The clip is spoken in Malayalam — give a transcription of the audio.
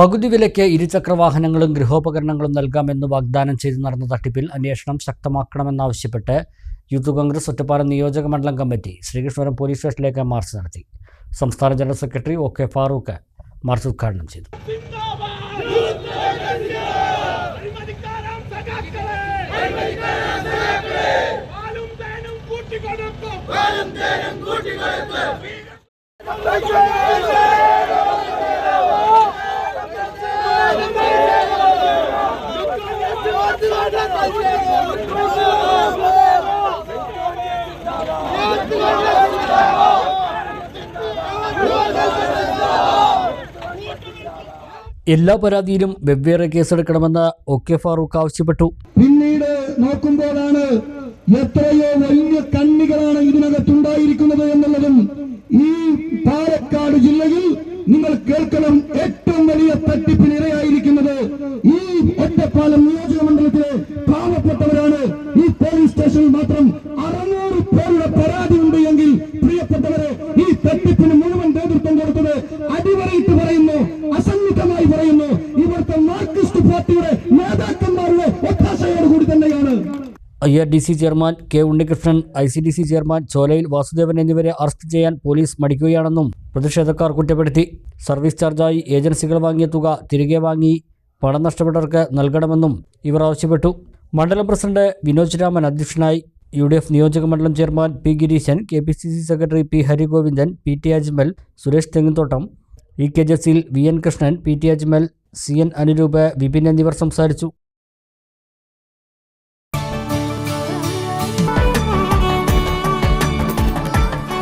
പകുതി വിലയ്ക്ക് ഇരുചക്ര വാഹനങ്ങളും ഗൃഹോപകരണങ്ങളും നൽകാമെന്ന് വാഗ്ദാനം ചെയ്ത് നടന്ന തട്ടിപ്പിൽ അന്വേഷണം ശക്തമാക്കണമെന്നാവശ്യപ്പെട്ട് യൂത്ത് കോൺഗ്രസ് ഒറ്റപ്പാലം നിയോജക മണ്ഡലം കമ്മിറ്റി ശ്രീകൃഷ്ണപുരം പോലീസ് സ്റ്റേഷനിലേക്ക് മാർച്ച് നടത്തി. സംസ്ഥാന general secretary O K Farooq march ഉദ്ഘാടനം ചെയ്തു. കൂട്ടിക്കൊടുക്കും എല്ലാ പരാതിയിലും വെവ്വേറെ കേസെടുക്കണമെന്ന് ഒ കെ ഫാറൂഖ് ആവശ്യപ്പെട്ടു. പിന്നീട് നോക്കുമ്പോഴാണ് എത്രയോ വലിയ കണ്ണികളാണ് ഇതിനകത്തുണ്ടായിരിക്കുന്നത് എന്നുള്ളതും ഈ പാലക്കാട് ജില്ലയിൽ നിങ്ങൾ കേൾക്കണം ഏറ്റവും വലിയ തട്ടിപ്പിന് I R D C chairman K Unnikrishnan I C D C chairman Cholayil Vasudevan എന്നിവരെ അറസ്റ്റ് ചെയ്യാൻ പോലീസ് മടിക്കുകയാണെന്നും പ്രതിഷേധക്കാർ കുറ്റപ്പെടുത്തി. സർവീസ് ചാർജായി ഏജൻസികൾ വാങ്ങിയ തുക തിരികെ വാങ്ങി പണം നഷ്ടപ്പെട്ടവർക്ക് നൽകണമെന്നും ഇവർ ആവശ്യപ്പെട്ടു. മണ്ഡലം പ്രസിഡന്റ് വിനോജ് രാമൻ അധ്യക്ഷനായി യു ഡി എഫ് നിയോജക മണ്ഡലം chairman P Gireesan K P C C secretary P Harigovindan P T Ajmal Suresh Thengithottam E K Jaseel V N Krishnan P T Ajmal C N Anuroop Vipin എന്നിവർ സംസാരിച്ചു.